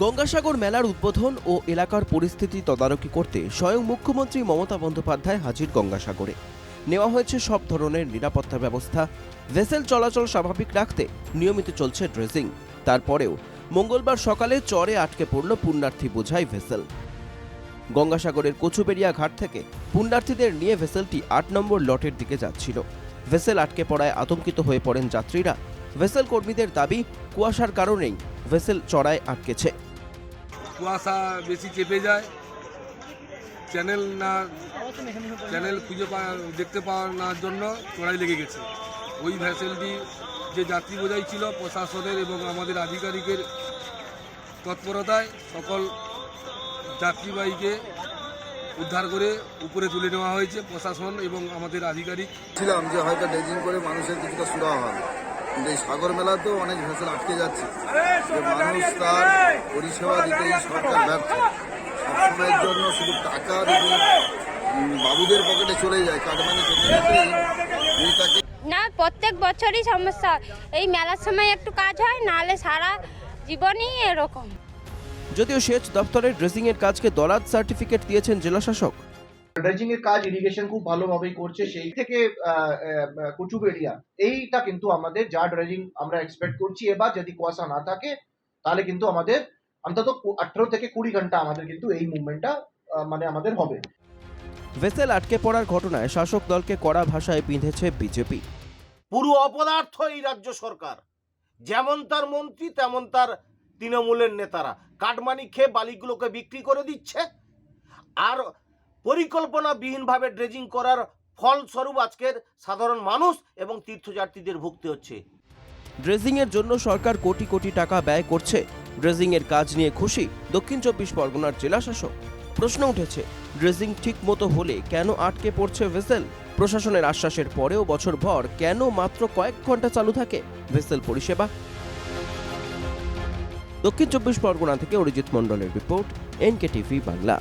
গঙ্গাসাগর মেলার উদ্বোধন ও এলাকার পরিস্থিতি তদারকি করতে স্বয়ং মুখ্যমন্ত্রী মমতা বন্দ্যোপাধ্যায় হাজির গঙ্গাসাগরে। নেওয়া হয়েছে সব ধরনের নিরাপত্তা ব্যবস্থা, ভেসেল চলাচল স্বাভাবিক রাখতে নিয়মিত চলছে ড্রেসিং তারপরেও মঙ্গলবার সকালে চরে আটকে পড়ল পুণ্যার্থী বোঝাই ভেসেল। গঙ্গাসাগরের কচুবেড়িয়া ঘাট থেকে পুণ্যার্থীদের নিয়ে ভেসেলটি আট নম্বর লটের দিকে যাচ্ছিল। ভেসেল আটকে পড়ায় আতঙ্কিত হয়ে পড়েন যাত্রীরা। ভেসেল কর্মীদের দাবি, কুয়াশার কারণেই ভেসেল চড়ায় আটকেছে। কুয়াশা বেশি চেপে যায়। চ্যানেল না চ্যানেল খুঁজে পাওয়া দেখতে পাওয়ার না জন্য চড়াই লেগে গেছে। ওই ভ্যাসেলটি যে যাত্রী বোঝাই ছিল প্রশাসনের এবং আমাদের আধিকারিকের তৎপরতায় সকল যাত্রীবাহীকে উদ্ধার করে উপরে তুলে নেওয়া হয়েছে প্রশাসন এবং আমাদের আধিকারিক। ছিলাম যে হয়তো ড্রেজিং করে মানুষের কিছুটা সুরাহা হবে। কিন্তু এই সাগর মেলাতেও অনেক ভেসেল আটকে যাচ্ছে। যে মানুষ তার পরিষেবা দিতেই সরকার ব্যর্থ। সবসময়ের জন্য শুধু টাকা বাবুদের পকেটে চলে যায় কাটমানি চলে না প্রত্যেক বছরই সমস্যা। এই মেলার সময় একটু কাজ হয় নাহলে সারা জীবনই এরকম। যদিও সেচ দপ্তরের ড্রেসিংয়ের কাজকে দলাত সার্টিফিকেট দিয়েছেন জেলাশাসক ড্রেজিং এর কাজ ইরিগেশন খুব ভালোভাবেই করছে সেই থেকে কুচুবেড়িয়া এইটা কিন্তু আমাদের যা ড্রেজিং আমরা এক্সপেক্ট করছি এবার যদি কুয়াশা না থাকে তাহলে কিন্তু আমাদের অন্তত আঠারো থেকে কুড়ি ঘণ্টা আমাদের কিন্তু এই মুভমেন্টটা মানে আমাদের হবে। ভেসেল আটকে পড়ার ঘটনায় শাসক দলকে কড়া ভাষায় বিঁধেছে বিজেপি। পুরো অপদার্থ এই রাজ্য সরকার। যেমন তার মন্ত্রী তেমন তার তৃণমূলের নেতারা। কাটমানি খেয়ে বালিগুলোকে বিক্রি করে দিচ্ছে। আর পরিকল্পনাবিহীনভাবে ড্রেজিং করার ফলস্বরূপ আজকের সাধারণ মানুষ এবং তীর্থযাত্রীদের ভুগতে হচ্ছে। ড্রেজিংয়ের জন্য সরকার কোটি কোটি টাকা ব্যয় করছে। ড্রেজিংয়ের কাজ নিয়ে খুশি দক্ষিণ চব্বিশ পরগনার জেলাশাসক। প্রশ্ন উঠেছে ড্রেজিং ঠিক মতো হলে কেন আটকে পড়ছে ভেসেল প্রশাসনের আশ্বাসের পরেও বছরভর কেন মাত্র কয়েক ঘণ্টা চালু থাকে ভেসেল পরিষেবা? দক্ষিণ চব্বিশ পরগনা থেকে অরিজিৎ মণ্ডলের রিপোর্ট এনকে টিভি বাংলা।